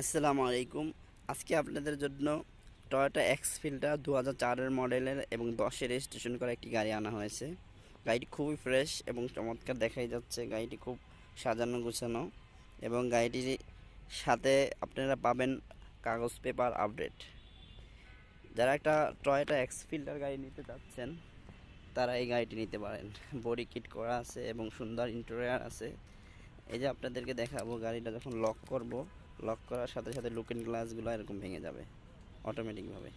আসসালামু আলাইকুম। আজকে আপনাদের জন্য টয়োটা এক্স ফিল্টার দু হাজার চারের মডেলের এবং দশের রেজিস্ট্রেশন করা একটি গাড়ি আনা হয়েছে। গাড়িটি খুবই ফ্রেশ এবং চমৎকার দেখাই যাচ্ছে। গাড়িটি খুব সাজানো গুছানো এবং গাড়িটির সাথে আপনারা পাবেন কাগজ পেপার আপডেট যারা একটা টয়োটা এক্স ফিল্টার গাড়ি নিতে চাচ্ছেন তারা এই গাড়িটি নিতে পারেন। বডি কিট করা আছে এবং সুন্দর ইন্টেরিয়ার আছে। এই যে আপনাদেরকে দেখাবো, গাড়িটা যখন লক করব লক করার সাথে সাথে লুকিং গ্লাসগুলো এরকম ভেঙে যাবে অটোমেটিকভাবে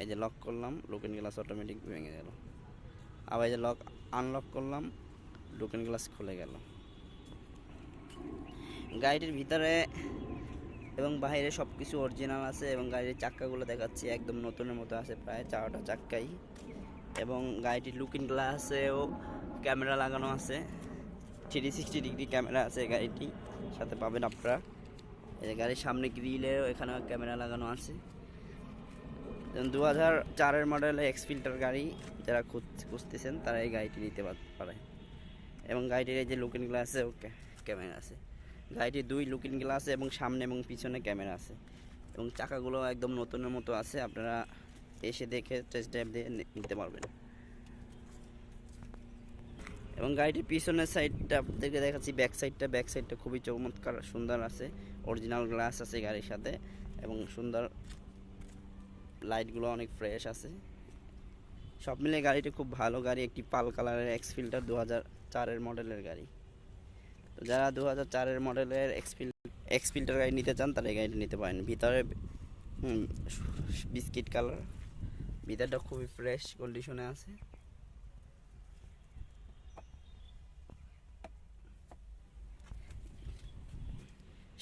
এই যে লক করলাম লুকিং গ্লাস অটোমেটিক ভেঙে গেল। আবার এই যে লক আনলক করলাম লুকিং গ্লাস খুলে গেল। গাড়িটির ভিতরে এবং বাইরে সব কিছু অরিজিনাল আছে এবং গাড়ির চাক্কাগুলো দেখাচ্ছি, একদম নতুনের মতো আছে, প্রায় চারটা চাক্কাই। এবং গাড়িটির লুকিং গ্লাসেও ক্যামেরা লাগানো আছে। থ্রি সিক্সটি ডিগ্রি ক্যামেরা আছে গাড়িটি, সাথে পাবেন আপনারা। এই গাড়ির সামনে গ্রিলেও এখানে ক্যামেরা লাগানো আছে। দু হাজার চারের মডেল এক্স ফিল্টার গাড়ি যারা খুঁজ- খুঁজতেছেন, তারা এই গাড়িটি নিতে পার- এবং গাড়িটির এই যে লুকিং গ্লাসে ক্যামেরা আছে। গাড়িটির দুই লুকিং গ্লাস এবং সামনে এবং পিছনে ক্যামেরা আছে। এবং চাকাগুলো একদম নতুনের মতো আছে, আপনারা এসে দেখে টেস্ট ড্রাইভ দিয়ে নিতে পারবেন। এবং গাড়িটির পিছনের সাইডটা আপনাদেরকে দেখাচ্ছি ব্যাক সাইডটা ব্যাক সাইডটা খুবই চমৎকার, সুন্দর আছে অরিজিনাল গ্লাস আছে গাড়ির সাথে এবং সুন্দর লাইটগুলো অনেক ফ্রেশ আছে। সব মিলে গাড়িটি খুব ভালো গাড়ি, একটি পাল কালারের এক্স ফিল্টার দু হাজার চারের মডেলের গাড়ি। তো যারা দু হাজার চারের মডেলের এক্স ফিল এক্স ফিল্টার গাড়ি নিতে চান, তারা এই গাড়িটি নিতে পারেন। ভিতরে বিস্কিট কালার, ভিতরটা খুবই ফ্রেশ কন্ডিশনে আছে।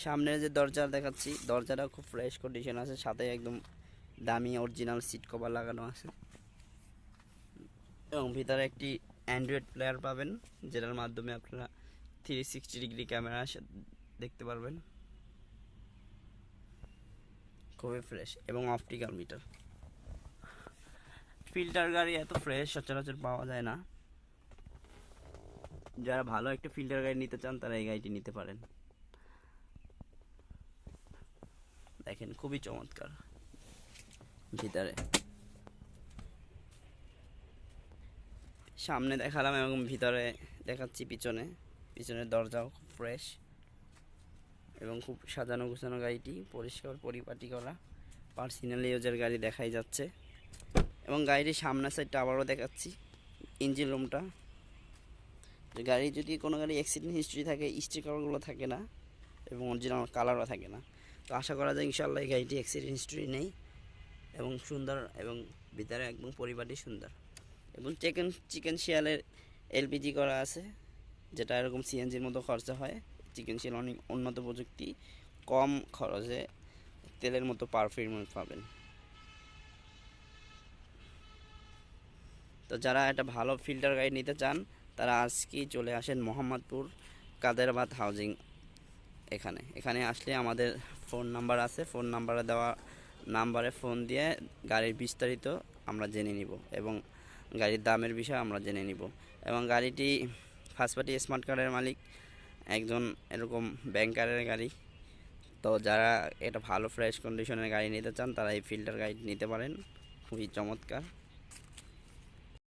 সামনের যে দরজা দেখাচ্ছি, দরজাটা খুব ফ্রেশ কন্ডিশন আছে, সাথে একদম দামি অরিজিনাল সিট কভার লাগানো আছে। এবং ভিতরে একটি অ্যান্ড্রয়েড প্লেয়ার পাবেন, যেটার মাধ্যমে আপনারা থ্রি সিক্সটি ডিগ্রি ক্যামেরা দেখতে পারবেন। খুবই ফ্রেশ এবং অপটিক্যাল মিটার ফিল্টার গাড়ি এত ফ্রেশ সচরাচর পাওয়া যায় না। যারা ভালো একটা ফিল্টার গাড়ি নিতে চান, তারা এই গাড়িটি নিতে পারেন। দেখেন, খুবই চমৎকার। ভিতরে। সামনে দেখালাম এবং ভিতরে দেখাচ্ছি পিছনে। পিছনের দরজাও খুব ফ্রেশ এবং খুব সাজানো গোছানো গাড়িটি, পরিষ্কার পরিপাটি করা। পার্সোনাল ইউজের গাড়ি দেখাই যাচ্ছে। এবং গাড়িটির সামনের সাইডটা আবারও দেখাচ্ছি ইঞ্জিন রুমটা গাড়ি যদি কোনো গাড়ি অ্যাক্সিডেন্ট হিস্ট্রি থাকে স্টিকারগুলো থাকে না এবং অরিজিনাল কালারও থাকে না। তো আশা করা যায় ইনশাল্লাহ এই গাড়িটি অ্যাক্সিডেন্ট হিস্ট্রি নেই এবং সুন্দর এবং ভিতরে একদম পরিবারটি সুন্দর এবং চিকেন চিকেন শিয়ালের এলপিজি করা আছে, যেটা এরকম সিএনজির মতো খরচা হয়। চিকেন শিয়াল অনেক উন্নত প্রযুক্তি, কম খরচে তেলের মতো পারফিউম পাবেন। তো যারা একটা ভালো ফিল্টার গাড়ি নিতে চান, তারা আজকেই চলে আসেন মোহাম্মদপুর কাদেরাবাদ হাউজিং এখানে। এখানে আসলে আমাদের ফোন নাম্বার আছে, ফোন নাম্বারে দেওয়া নাম্বারে ফোন দিয়ে গাড়ির বিস্তারিত আমরা জেনে নিব এবং গাড়ির দামের বিষয়ে আমরা জেনে নিব। এবং গাড়িটি ফার্স্ট পার্টি স্মার্ট কার্ডের মালিক, একজন এরকম ব্যাংকারের গাড়ি। তো যারা এটা ভালো ফ্রেশ কন্ডিশনের গাড়ি নিতে চান, তারা এই ফিল্টার গাড়ি নিতে পারেন। খুবই চমৎকার।